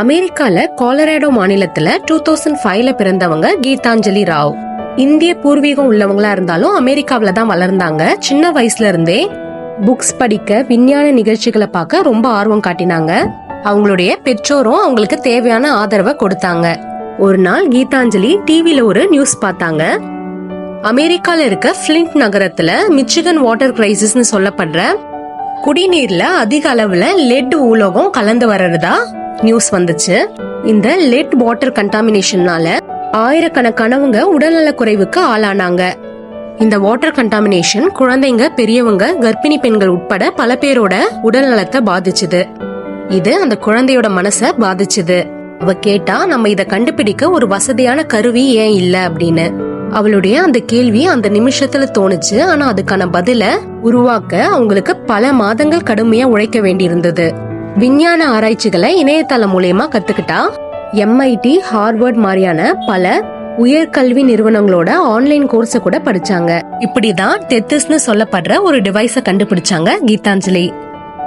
அமெரிக்கால காலராடோ மாநிலத்துல two thousand ஃபைவ்ல பிறந்தவங்க கீதாஞ்சலி ராவ். இந்திய பூர்வீகம் உள்ளவங்களா இருந்தாலும் அமெரிக்காவில தான் வளர்ந்தாங்க. சின்ன வயசுல இருந்தே புக்ஸ் படிக்க விஞ்ஞான நிகழ்ச்சிகளை பார்க்க ரொம்ப ஆர்வம் காட்டினாங்க. அவங்களுடைய பெற்றோரும் அவங்களுக்கு தேவையான ஆதரவை கொடுத்தாங்க. ஒரு நாள் கீதாஞ்சலி டிவியில ஒரு நியூஸ் பார்த்தாங்க. அமெரிக்கால இருக்க ஃபிளின்ட் நகரத்துல மிச்சிகன் வாட்டர் கிரைசிஸ்னு சொல்லப்படுற குடிநீர்ல அதிக அளவுல லெட் உலோகம் கலந்து வர்றதா? நியூஸ் வந்துச்சு. இந்த லெட் வாட்டர் கண்டாமினேஷன்னால ஆயிரக்கணக்கானவங்க உடல்நல குறைவுக்கு ஆளானாங்க. இந்த வாட்டர் கண்டாமினேஷன் குழந்தைங்க பெரியவங்க கர்ப்பிணி பெண்கள் உட்பட பல பேரோட உடல் நலத்தை பாதிச்சுது. இது அந்த குழந்தையோட மனச பாதிச்சுது. அவ கேட்டா நம்ம இத கண்டுபிடிக்க ஒரு வசதியான கருவி ஏன் இல்ல? அப்படின்னு. அவளுடைய அந்த கேள்வி அந்த நிமிஷத்துல தோணுச்சு. ஆனா அதுக்கான பதில உருவாக்க அவங்களுக்கு பல மாதங்கள் கடுமையா உழைக்க வேண்டியிருந்தது. விஞ்ஞான ஆராய்ச்சிகளை இணையதளம் மூலயமா கத்துக்கிட்டா எம்ஐடி ஹார்வர்ட் மாதிரியான பல உயர்கல்வி நிறுவனங்களோட ஆன்லைன் கோர்ஸ கூட படிச்சாங்க. இப்படிதான் டெத்திஸ்னு சொல்லப்படுற ஒரு டிவைஸ கண்டுபிடிச்சாங்க கீதாஞ்சலி.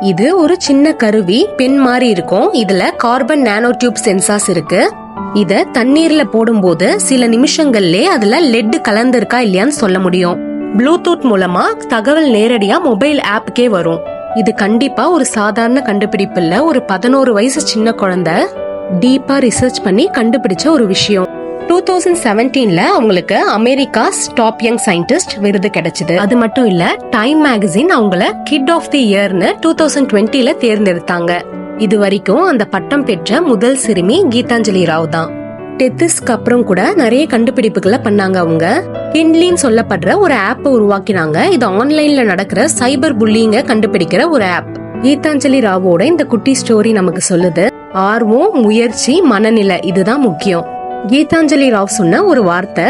இது ஒரு சின்ன கருவி பெண் மாதிரி இருக்கும். இதுல கார்பன் நானோ டியூப் சென்சார்ஸ் இருக்கு. இத தண்ணீர்ல போடும்போது சில நிமிஷங்கள்லே அதுல லெட் கலந்திருக்கா இல்லையான்னு சொல்ல முடியும். ப்ளூடூத் மூலமா தகவல் நேரடியா மொபைல் ஆப்புக்கே வரும். இது கண்டிப்பா ஒரு சாதாரண கண்டுபிடிப்பு இல்ல. ஒரு பதினோரு வயசு சின்ன குழந்தை டீப்பா ரிசர்ச் பண்ணி கண்டுபிடிச்ச ஒரு விஷயம். டூ தௌசண்ட் செவன்டீன்ல அவங்களுக்கு அமெரிக்காஸ் டாப் யங் சயின்டிஸ்ட் விருது கிடைச்சது. அது மட்டும் இல்ல டைம் மேகசின் அவங்கள கிட் ஆஃப் தி இயர்னு டூ தௌசண்ட் டுவெண்ட்டில தேர்ந்தெடுத்தாங்க. இது வரைக்கும் அந்த பட்டம் பெற்ற முதல் சிறுமி கீதாஞ்சலி ராவ் தான். டெத்திஸ்க்கு அப்புறம் கூட நிறைய கண்டுபிடிப்புகளை பண்ணாங்க அவங்க. கிண்ட்லின்னு சொல்லப்படுற ஒரு ஆப் உருவாக்கினாங்க. இது ஆன்லைன்ல நடக்கிற சைபர் புல்லிங்க கண்டுபிடிக்கிற ஒரு ஆப் கீதாஞ்சலி ராவோட இந்த குட்டி ஸ்டோரி நமக்கு சொல்லுது. ஆர்வம் முயற்சி மனநிலை இதுதான் முக்கியம். கீதாஞ்சலி ராவ் சொன்ன ஒரு வார்த்தை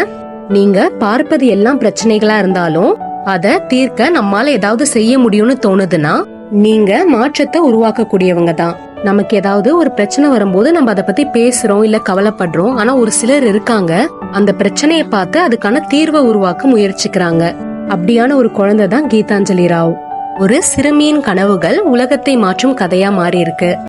நீங்க பார்ப்பது எல்லாம் பிரச்சனைகளா இருந்தாலும் அத தீர்க்க நம்மால ஏதாவது செய்ய முடியும்னு தோணுதுன்னா நீங்க மாற்றத்தை உருவாக்கக்கூடியவங்க தான். நமக்கு ஏதாவது ஒரு பிரச்சனை வரும்போது நம்ம அதை பத்தி பேசுறோம் இல்ல கவலைப்படுறோம். ஆனா ஒரு சிலர் இருக்காங்க. அந்த பிரச்சனையை பார்த்து அதுக்கான தீர்வை உருவாக்க முயற்சிக்கிறாங்க. அப்படியான ஒரு குழந்தை தான் கீதாஞ்சலி ராவ். ஒரு சிறுமியின் கனவுகள் உலகத்தை மாற்றும் கதையா மாறி இருக்கு